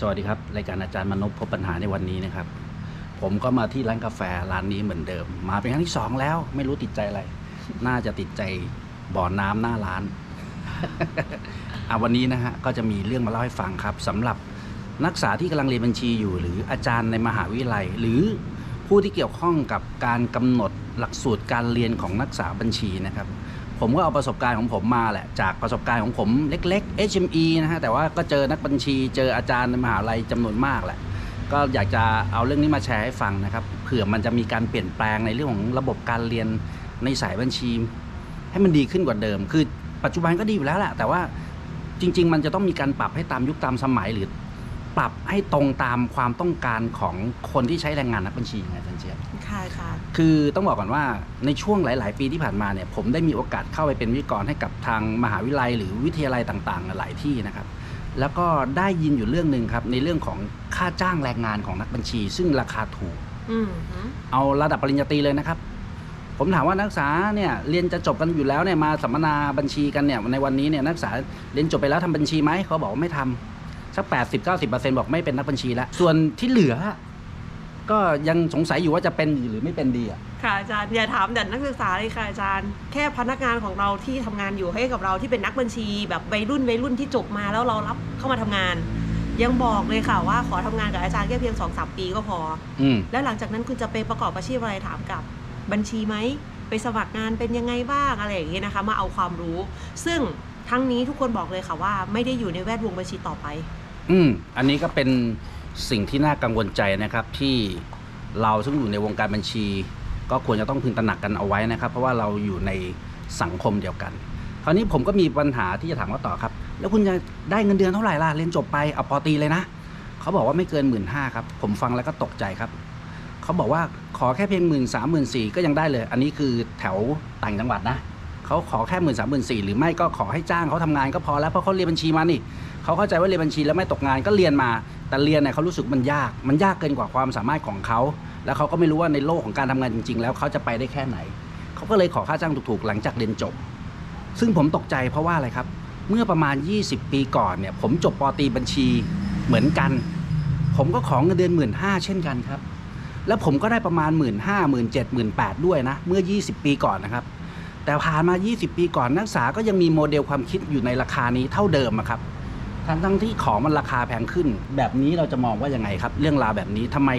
สวัสดีครับ รายการอาจารย์มนพพบปัญหาในวันนี้นะครับ ผมก็มาที่ร้านกาแฟร้านนี้เหมือนเดิม มาเป็นครั้งที่สองแล้ว ไม่รู้ติดใจอะไร น่าจะติดใจบ่อน้ำหน้าร้านอะวันนี้นะฮะก็จะมีเรื่องมาเล่าให้ฟังครับสำหรับนักศึกษาที่กำลังเรียนบัญชีอยู่ หรืออาจารย์ในมหาวิทยาลัย หรือผู้ที่เกี่ยวข้องกับการกำหนดหลักสูตรการเรียนของนักศึกษาบัญชีนะครับ ผมก็เอาประสบการณ์ของผมมาแหละ จากประสบการณ์ของผมเล็ก ๆ HME นะฮะแต่ว่าก็เจอนักบัญชีเจออาจารย์ในมหาลัยจำนวนมากแหละ ก็อยากจะเอาเรื่องนี้มาแชร์ให้ฟังนะครับเผื่อมันจะมีการเปลี่ยนแปลงในเรื่องของระบบการเรียนในสายบัญชี ให้มันดีขึ้นกว่าเดิม คือปัจจุบันก็ดีอยู่แล้วแหละแต่ว่าจริง ๆ มันจะต้องมีการปรับให้ตามยุคตามสมัยหรือ ปรับให้ตรงตามความต้องการของคนที่ใช้แรงงานนักบัญชีไงอาจารย์เจี๊ยบค่ะค่ะ คือต้องบอกก่อนว่าในช่วงหลาย ๆ ปีที่ผ่านมาเนี่ยผมได้มีโอกาสเข้าไปเป็นวิทยากรให้กับทางมหาวิทยาลัย หรือวิทยาลัยต่าง ๆ หลายที่นะครับ แล้วก็ได้ยินอยู่เรื่องหนึ่งครับในเรื่องของค่าจ้างแรงงานของนักบัญชี ซึ่งราคาถูก อืมหืมเอาระดับปริญญาตรีเลยนะครับ ผมถามว่านักศึกษาเนี่ยเรียนจะจบกันอยู่แล้วเนี่ยมาสัมมนาบัญชีกันเนี่ยในวันนี้เนี่ยนักศึกษาเรียนจบไปแล้วทำบัญชีไหมเขาบอกว่าไม่ทำ สักแปดสิบเก้าสิบเปอร์เซ็นต์บอกไม่เป็นนักบัญชีแล้ว ส่วนที่เหลือ ก็ยังสงสัยอยู่ว่าจะเป็นหรือไม่เป็นดีอะ ค่ะอาจารย์อย่าถามแต่นักศึกษาเลยค่ะอาจารย์ แค่พนักงานของเราที่ทำงานอยู่ให้กับเราที่เป็นนักบัญชี แบบวัยรุ่นวัยรุ่นที่จบมาแล้วเรารับเข้ามาทำงาน ยังบอกเลยค่ะว่าขอทำงานกับอาจารย์แค่เพียงสองสามปีก็พอ อืม แล้วหลังจากนั้นคุณจะไปประกอบอาชีพอะไรถามกับบัญชีไหม ไปสมัครงานเป็นยังไงบ้างอะไรอย่างเงี้ยนะคะ มาเอาความรู้ ซึ่งทั้งนี้ทุกคนบอกเลยค่ะว่าไม่ได้อยู่ในแวดวงบัญชีต่อไป อืมอันนี้ก็เป็นสิ่งที่น่ากังวลใจนะครับที่เราซึ่งอยู่ในวงการบัญชี ก็ควรจะต้องพึงตระหนักกันเอาไว้นะครับ เพราะว่าเราอยู่ในสังคมเดียวกัน คราวนี้ผมก็มีปัญหาที่จะถามว่าต่อครับ แล้วคุณจะได้เงินเดือนเท่าไหร่ล่ะเรียนจบไปเอาปอตีเลยนะเขาบอกว่าไม่เกินหมื่นห้าครับ ผมฟังแล้วก็ตกใจครับเขาบอกว่าขอแค่เพียงหมื่นสามหมื่นสี่ก็ยังได้เลย อันนี้คือแถวต่างจังหวัดนะ เขาขอแค่หมื่นสามหมื่นสี่หรือไม่ก็ขอให้จ้างเขาทำงานก็พอแล้วเพราะเขาเรียนบัญชีมานี่เขาเข้าใจว่าเรียนบัญชีแล้วไม่ตกงานก็เรียนมา แต่เรียนเนี่ยเขารู้สึกมันยาก มันยากเกินกว่าความสามารถของเขา แล้วเขาก็ไม่รู้ว่าในโลกของการทำงานจริง ๆ แล้วเขาจะไปได้แค่ไหน เขาก็เลยขอค่าจ้างถูกๆหลังจากเรียนจบ ซึ่งผมตกใจเพราะว่าอะไรครับ เมื่อประมาณ 20 ปีก่อนเนี่ยผมจบปอตีบัญชีเหมือนกัน ผมก็ขอเงินเดือนหมื่นห้าเช่นกันครับแล้วผมก็ได้ประมาณ 1 5ื่นห้าหมื่นเจ็ดหมื่นแปดด้วยนะ เมื่อ 20 ปีก่อนนะครับ แต่ผ่านมา 20 ปีก่อนนักศึกษาก็ยังมีโมเดลความคิดอยู่ในราคานี้เท่าเดิมครับทั้งทั้งที่ของมันราคาแพงขึ้น แบบนี้เราจะมองว่ายังไงครับ เรื่องราวแบบนี้ทำไม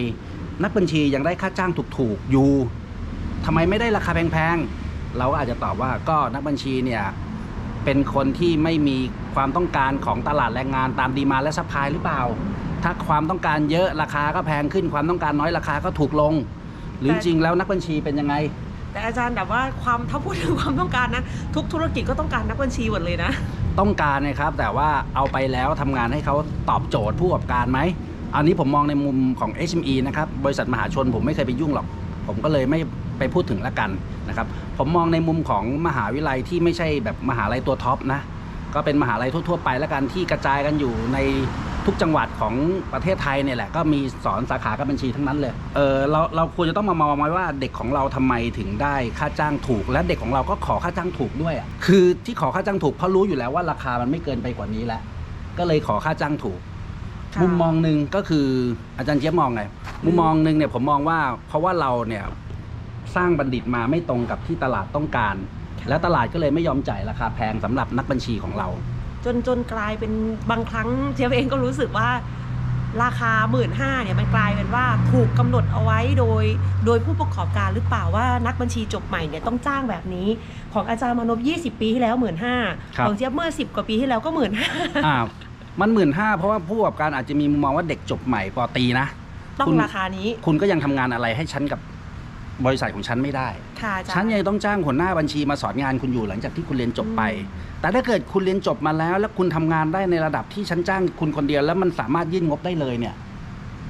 นักบัญชียังได้ค่าจ้างถูกๆอยู่ทำไมไม่ได้ราคาแพงๆ เราก็อาจจะตอบว่าก็นักบัญชีเนี่ยเป็นคนที่ไม่มีความต้องการของตลาดแรงงานตามดีมาและซัพพลายหรือเปล่า ถ้าความต้องการเยอะราคาก็แพงขึ้น ความต้องการน้อยราคาก็ถูกลง หรือจริงแล้วนักบัญชีเป็นยังไง แต่อาจารย์แบบว่าความถ้าพูดถึงความต้องการนะ ทุกธุรกิจก็ต้องการนักบัญชีหมดเลยนะ ต้องการนะครับ แต่ว่าเอาไปแล้วทำงานให้เขาตอบโจทย์ผู้ประกอบการไหมอันนี้ผมมองในมุมของ HME นะครับบริษัทมหาชนผมไม่เคยไปยุ่งหรอก ผมก็เลยไม่ไปพูดถึงละกันนะครับผมมองในมุมของมหาวิทยาลัยที่ไม่ใช่แบบมหาลัยตัวท็อปนะก็เป็นมหาลัยทั่วๆไปล้วกันที่กระจายกันอยู่ใน ทุกจังหวัดของประเทศไทยเนี่ยแหละก็มีสอนสาขาการบัญชีทั้งนั้นเลย เออเราเราควรจะต้องมามองไว้ว่าเด็กของเราทำไมถึงได้ค่าจ้างถูก และเด็กของเราก็ขอค่าจ้างถูกด้วยอะคือที่ขอค่าจ้างถูกเพราะรู้อยู่แล้วว่าราคามันไม่เกินไปกว่านี้แล้วก็เลยขอค่าจ้างถูกค่ะมุมมองหนึ่งก็คืออาจารย์เจี๊ยบมองไงมุมมองหนึ่งเนี่ยผมมองว่าเพราะว่าเราเนี่ยสร้างบัณฑิตมาไม่ตรงกับที่ตลาดต้องการ และตลาดก็เลยไม่ยอมจ่ายราคาแพงสำหรับนักบัญชีของเรา จนจนกลายเป็นบางครั้งเจี๊ยบเองก็รู้สึกว่าราคาหมื่นห้าเนี่ยมันกลายเป็นว่าถูกกำหนดเอาไว้โดย โดยผู้ประกอบการหรือเปล่าว่านักบัญชีจบใหม่เนี่ยต้องจ้างแบบนี้ ของอาจารย์มานพ20 ปีที่แล้วหมื่นห้าครับของเจี๊ยบเมื่อ 10 กว่าปีที่แล้วก็หมื่นห้าอ่ามันหมื่นห้าเพราะว่าผู้ประกอบการอาจจะมีมุมมองว่าเด็กจบใหม่ปอตรีนะ ต้องคุณราคานี้คุณก็ยังทำงานอะไรให้ฉันกับ บริษัทของฉันไม่ได้ ค่ะอาจารย์ ฉันยังต้องจ้างหัวหน้าบัญชีมาสอนงานคุณอยู่หลังจากที่คุณเรียนจบไป แต่ถ้าเกิดคุณเรียนจบมาแล้ว แล้วคุณทำงานได้ในระดับที่ฉันจ้างคุณคนเดียว แล้วมันสามารถยื่นงบได้เลยเนี่ย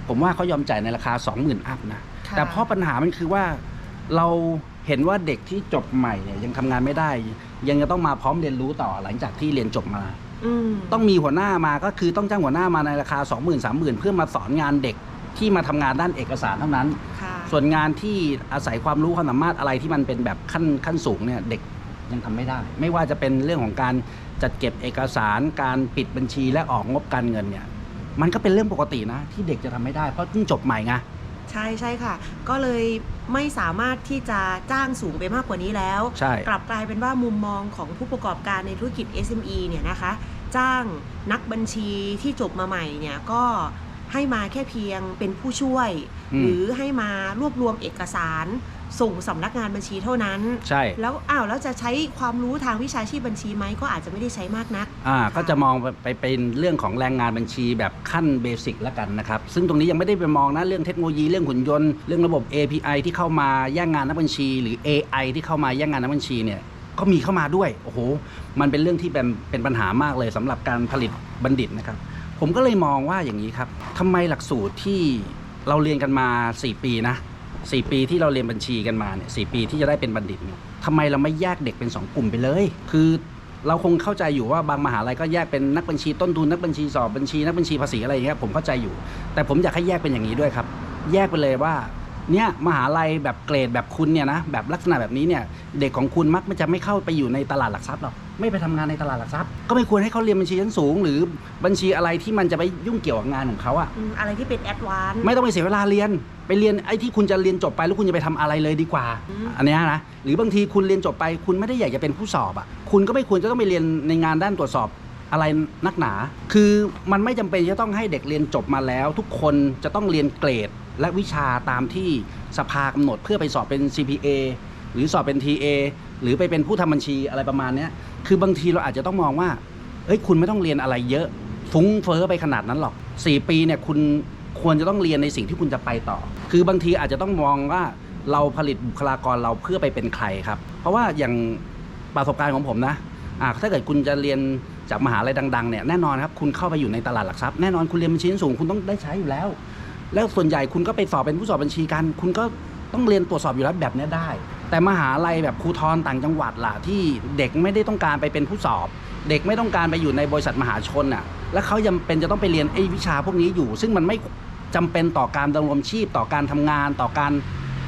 ผมว่าเขายอมจ่ายในราคา 20,000 อัพนะ ค่ะ แต่เพราะปัญหามันคือว่าเราเห็นว่าเด็กที่จบใหม่เนี่ยยังทำงานไม่ได้ ยังจะต้องมาพร้อมเรียนรู้ต่อหลังจากที่เรียนจบมา อืมต้องมีหัวหน้ามาก็คือต้องจ้างหัวหน้ามาในราคา 20,000 30,000 เพื่อมาสอนงานเด็กที่มาทำงานด้านเอกสารเท่านั้น ค่ะ ส่วนงานที่อาศัยความรู้ความสามารถอะไรที่มันเป็นแบบขั้นขั้นสูงเนี่ยเด็กยังทำไม่ได้ ไม่ว่าจะเป็นเรื่องของการจัดเก็บเอกสารการปิดบัญชีและออกงบการเงินเนี่ยมันก็เป็นเรื่องปกตินะ ที่เด็กจะทำไม่ได้เพราะเพิ่งจบใหม่ไงใช่ใช่ค่ะ ก็เลยไม่สามารถที่จะจ้างสูงไปมากกว่านี้แล้วใช่กลับกลายเป็นว่ามุมมองของผู้ประกอบการในธุรกิจ SME เนี่ยนะคะ จ้างนักบัญชีที่จบมาใหม่เนี่ยก็ ให้มาแค่เพียงเป็นผู้ช่วยอืมหรือให้มารวบรวมเอกสาร ส่งสำนักงานบัญชีเท่านั้น ใช่ แล้วอ้าวแล้วจะใช้ความรู้ทางวิชาชีพบัญชีไหมก็อาจจะไม่ได้ใช้มากนัก อ่าค่ะก็จะมองไปไปเป็นเรื่องของแรงงานบัญชีแบบขั้นเบสิกแล้วกันนะครับ ซึ่งตรงนี้ยังไม่ได้ไปมองนะเรื่องเทคโนโลยีเรื่องหุ่นยนต์เรื่องระบบ API ที่เข้ามาแย่งงานนักบัญชี หรือ AI ที่เข้ามาแย่งงานนักบัญชีเนี่ยก็มีเข้ามาด้วย โอ้โห มันเป็นเรื่องที่เป็นเป็นปัญหามากเลยสำหรับการผลิตบัณฑิตนะครับ ผมก็เลยมองว่าอย่างนี้ครับทำไมหลักสูตรที่เราเรียนกันมา 4 ปีนะ 4 ปีที่เราเรียนบัญชีกันมาเนี่ยสปีที่จะได้เป็นบัณฑิตเนี่ยทำไมเราไม่แยกเด็กเป็น 2 กลุ่มไปเลย คือเราคงเข้าใจอยู่ว่าบางมหาลัยก็แยกเป็นนักบัญชีต้นทุนนักบัญชีสอบบัญชีนักบัญชีภาษีอะไรอย่างเงี้ยผมเข้าใจอยู่ แต่ผมอยากให้แยกเป็นอย่างนี้ด้วยครับ แยกไปเลยว่า เนี่ยมหาลัยแบบเกรดแบบคุณเนี่ยนะแบบลักษณะแบบนี้เนี่ยเด็กของคุณมักมันจะไม่เข้าไปอยู่ในตลาดหลักทรัพย์หรอกไม่ไปทำงานในตลาดหลักทรัพย์ ก็ไม่ควรให้เขาเรียนบัญชีชั้นสูง หรือบัญชีอะไรที่มันจะไปยุ่งเกี่ยวกับงานของเขาอะอืมอะไรที่เป็นแอดวานซ์ไม่ต้องไปเสียเวลาเรียน ไปเรียนไอ้ที่คุณจะเรียนจบไปแล้วคุณจะไปทำอะไรเลยดีกว่าอืมอันเนี้ยนะหรือบางทีคุณเรียนจบไป คุณไม่ได้อยากจะเป็นผู้สอบอะคุณก็ไม่ควรจะต้องไปเรียนในงานด้านตรวจสอบอะไรนักหนา คือมันไม่จำเป็นจะต้องให้เด็กเรียนจบมาแล้ว ทุกคนจะต้องเรียนเกรด และวิชาตามที่สภากำหนดเพื่อไปสอบเป็น CPA หรือสอบเป็น TA หรือไปเป็นผู้ทำบัญชีอะไรประมาณเนี้ยคือบางทีเราอาจจะต้องมองว่าเอ้ยคุณไม่ต้องเรียนอะไรเยอะ ฟุ้งเฟ้อไปขนาดนั้นหรอก 4 ปีเนี่ยคุณควรจะต้องเรียนในสิ่งที่คุณจะไปต่อ คือบางทีอาจจะต้องมองว่าเราผลิตบุคลากรเราเพื่อไปเป็นใครครับ เพราะว่าอย่างประสบการณ์ของผมนะอะถ้าเกิดคุณจะเรียนจากมหาลัยดังๆเนี่ยแน่นอนครับคุณเข้าไปอยู่ในตลาดหลักทรัพย์แน่นอนคุณเรียนบัญชีสูงคุณต้องได้ใช้อยู่แล้ว แล้วส่วนใหญ่คุณก็ไปสอบเป็นผู้สอบบัญชีกัน คุณก็ต้องเรียนตรวจสอบอยู่แล้วแบบนี้ได้ แต่มหาลัยแบบครูทรต่างจังหวัดล่ะที่เด็กไม่ได้ต้องการไปเป็นผู้สอบ เด็กไม่ต้องการไปอยู่ในบริษัทมหาชนอะ แล้วเขายังเป็นจะต้องไปเรียนไอ้วิชาพวกนี้อยู่ ซึ่งมันไม่จำเป็นต่อการดำรงชีพต่อการทำงาน ต่อการ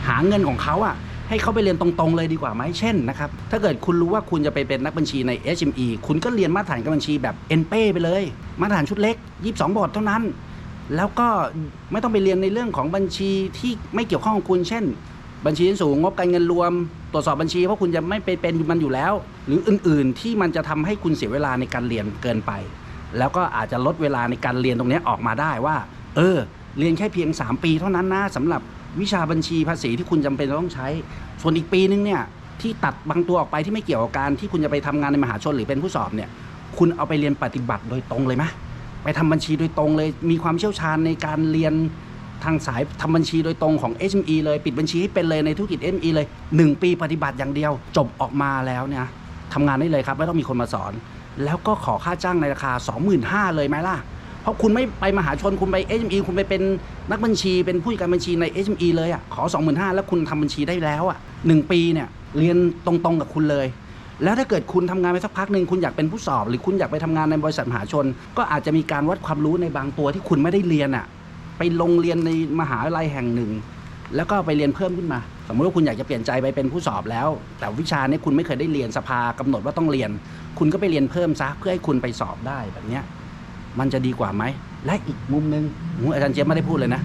หาเงินของเขาอะให้เขาไปเรียนตรงๆเลยดีกว่าไหมเช่นนะครับ ถ้าเกิดคุณรู้ว่าคุณจะไปเป็นนักบัญชีใน HME คุณก็เรียนมาตรฐานการบัญชีแบบ n p ไปเลย มาตรฐานชุดเล็ก 22 บทเท่านั้น แล้วก็ไม่ต้องไปเรียนในเรื่องของบัญชีที่ไม่เกี่ยวข้องกับคุณ เช่น บัญชีสูงงบการเงินรวม ตรวจสอบบัญชีเพราะคุณจะไม่ไปเป็นมันอยู่แล้ว หรืออื่นๆ ที่มันจะทำให้คุณเสียเวลาในการเรียนเกินไป แล้วก็อาจจะลดเวลาในการเรียนตรงนี้ออกมาได้ว่า เออ เรียนแค่เพียง 3 ปีเท่านั้นนะสำหรับวิชาบัญชีภาษีที่คุณจำเป็นต้องใช้ ส่วนอีกปีนึงเนี่ยที่ตัดบางตัวออกไปที่ไม่เกี่ยวกับการที่คุณจะไปทำงานในมหาชนหรือเป็นผู้สอบเนี่ย คุณเอาไปเรียนปฏิบัติโดยตรงเลยไหม ไปทำบัญชีโดยตรงเลย มีความเชี่ยวชาญในการเรียนทางสายทำบัญชีโดยตรงของ SME เลยปิดบัญชีให้เป็นเลยในธุรกิจ SME เลย 1 ปีปฏิบัติอย่างเดียว จบออกมาแล้วเนี่ยทำงานได้เลยครับ ไม่ต้องมีคนมาสอน แล้วก็ขอค่าจ้างในราคา 25,000เลยไหมล่ะ เพราะคุณไม่ไปมหาชนคุณไป SME คุณไปเป็นนักบัญชี เป็นผู้จัดการบัญชีใน SME เลยอะขอ 25,000แล้วคุณทำบัญชีได้แล้วอะหนึ่งปีเนี่ยเรียนตรงๆกับคุณเลย แล้วถ้าเกิดคุณทำงานไปสักพักหนึ่งคุณอยากเป็นผู้สอบ หรือคุณอยากไปทำงานในบริษัทมหาชน ก็อาจจะมีการวัดความรู้ในบางตัวที่คุณไม่ได้เรียนอะไปลงเรียนในมหาวิทยาลัยแห่งหนึ่ง แล้วก็ไปเรียนเพิ่มขึ้นมา สมมติว่าคุณอยากจะเปลี่ยนใจไปเป็นผู้สอบแล้ว แต่วิชาเนี้คุณไม่เคยได้เรียนสภากำหนดว่าต้องเรียน คุณก็ไปเรียนเพิ่มซะเพื่อให้คุณไปสอบได้แบบเนี้ยมันจะดีกว่าไหมและอีกมุมหนึ่งโอ้ยอาจารย์เจี๊ยบไม่ได้พูดเลยนะ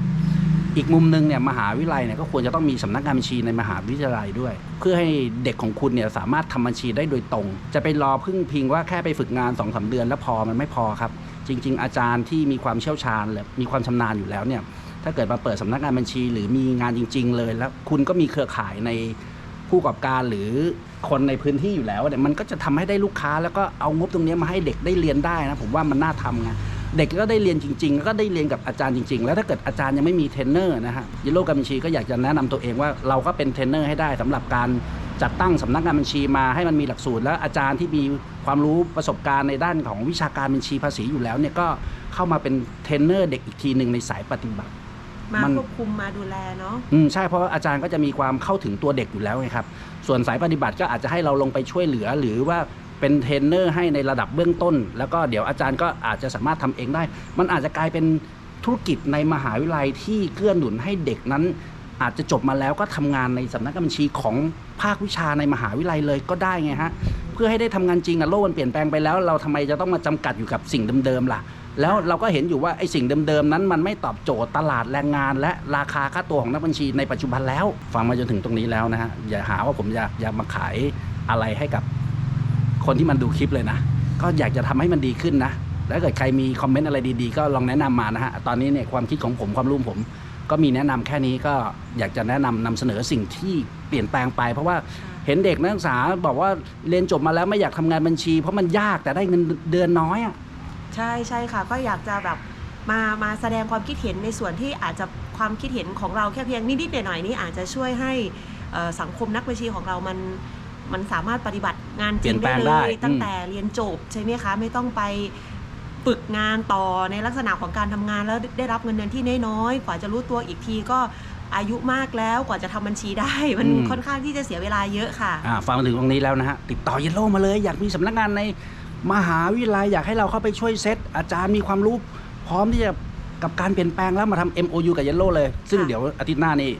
อีกมุมหนึ่งเนี่ยมหาวิทยาลัยเนี่ยก็ควรจะต้องมีสำนักงานบัญชีในมหาวิทยาลัยด้วย เพื่อให้เด็กของคุณเนี่ยสามารถทำบัญชีได้โดยตรง จะไปรอพึ่งพิงว่าแค่ไปฝึกงาน2อสาเดือนแล้วพอมันไม่พอครับ จริง ๆ อาจารย์ที่มีความเชี่ยวชาญหรือมีความชำนาญอยู่แล้วเนี่ยถ้าเกิดมาเปิดสำนักงานบัญชี หรือมีงานจริง ๆ เลย แล้วคุณก็มีเครือข่ายในผู้ประกอบการหรือคนในพื้นที่อยู่แล้วเนี่ยมันก็จะทำให้ได้ลูกค้าแล้วก็เอางบตรงนี้มาให้เด็กได้เรียนได้นะผมว่ามันน่าทำไง เด็กก็ได้เรียนจริง ๆ แล้วก็ได้เรียนกับอาจารย์จริง ๆ แล้วถ้าเกิดอาจารย์ยังไม่มีเทรนเนอร์นะฮะยิโลการบัญชีก็อยากจะแนะนำตัวเองว่าเราก็เป็นเทรนเนอร์ให้ได้สำหรับการจัดตั้งสำนักงานบัญชีมาให้มันมีหลักสูตร แล้วอาจารย์ที่มีความรู้ประสบการณ์ในด้านของวิชาการบัญชีภาษีอยู่แล้วเนี่ยก็เข้ามาเป็นเทรนเนอร์เด็กอีกทีหนึ่งในสายปฏิบัติมามันควบคุมมาดูแลเนาะอืมใช่เพราะว่าอาจารย์ก็จะมีความเข้าถึงตัวเด็กอยู่แล้วไงครับ ส่วนสายปฏิบัติก็อาจจะให้เราลงไปช่วยเหลือ หรือว่า เป็นเทรนเนอร์ให้ในระดับเบื้องต้น แล้วก็เดี๋ยวอาจารย์ก็อาจจะสามารถทำเองได้ มันอาจจะกลายเป็นธุรกิจในมหาวิทยาลัยที่เกื้อหนุนให้เด็กนั้น อาจจะจบมาแล้วก็ทำงานในสำนักบัญชีของภาควิชาในมหาวิทยาลัยเลยก็ได้ไงฮะเพื่อให้ได้ทำงานจริงอะโลกมันเปลี่ยนแปลงไปแล้ว เราทำไมจะต้องมาจำกัดอยู่กับสิ่งเดิมๆล่ะ แล้วเราก็เห็นอยู่ว่าไอ้สิ่งเดิมๆนั้น มันไม่ตอบโจทย์ตลาดแรงงาน และราคาค่าตัวของนักบัญชีในปัจจุบันแล้วฟังมาจนถึงตรงนี้แล้วนะฮะอย่าหาว่าผมอยากอยากมาขายอะไรให้กับ คนที่มันดูคลิปเลยนะ ก็อยากจะทำให้มันดีขึ้นนะ แล้วเกิดใครมีคอมเมนต์อะไรดีๆ ก็ลองแนะนำมานะฮะ ตอนนี้เนี่ยความคิดของผมความรู้ผม ก็มีแนะนำแค่นี้ก็อยากจะแนะนำนำเสนอสิ่งที่เปลี่ยนแปลงไป เพราะว่าเห็นเด็กนักศึกษาบอกว่าเรียนจบมาแล้วไม่อยากทำงานบัญชี เพราะมันยากแต่ได้เงินเดือนน้อยอะใช่ใช่ค่ะ ก็อยากจะแบบมามาแสดงความคิดเห็นในส่วนที่อาจจะความคิดเห็นของเราแค่เพียงนิดๆหน่อยๆนี้อาจจะช่วยให้สังคมนักบัญชีของเรามัน มันสามารถปฏิบัติงานจริงได้เลย ตั้งแต่เรียนจบใช่ไหมคะ ไม่ต้องไปฝึกงานต่อในลักษณะของการทำงานแล้วได้รับเงินเดือนที่น้อยๆกว่าจะรู้ตัวอีกทีก็อายุมากแล้วกว่าจะทำบัญชีได้ มันอืมค่อนข้างที่จะเสียเวลาเยอะค่ะอ่าฟังมาถึงตรงนี้แล้วนะฮะ ติดต่อเยลโล่มาเลย อยากมีสำนักงานในมหาวิทยาลัยอยากให้เราเข้าไปช่วยเซตอาจารย์มีความรู้พร้อมที่จะกับการเปลี่ยนแปลงแล้วมาทำ MOU กับเยลโล่เลย ซึ่งค่ะเดี๋ยวอาทิตย์หน้านี่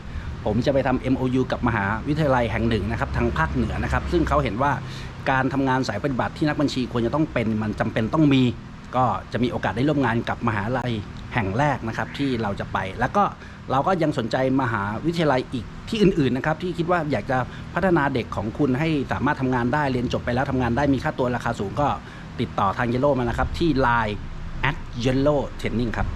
ผมจะไปทำ MOU กับมหาวิทยาลัยแห่งหนึ่งนะครับทางภาคเหนือนะครับ ซึ่งเขาเห็นว่าการทำงานสายปฏิบัติที่นักบัญชีควรจะต้องเป็นมันจำเป็นต้องมี ก็จะมีโอกาสได้ร่วมงานกับมหาลัยแห่งแรกนะครับที่เราจะไป แล้วก็เราก็ยังสนใจมหาวิทยาลัยอีกที่อื่นๆนะครับที่คิดว่าอยากจะพัฒนาเด็กของคุณให้สามารถทำงานได้เรียนจบไปแล้วทำงานได้มีค่าตัวราคาสูงก็ติดต่อทางเยลโล่มานะครับที่ Line at yellow training ครับ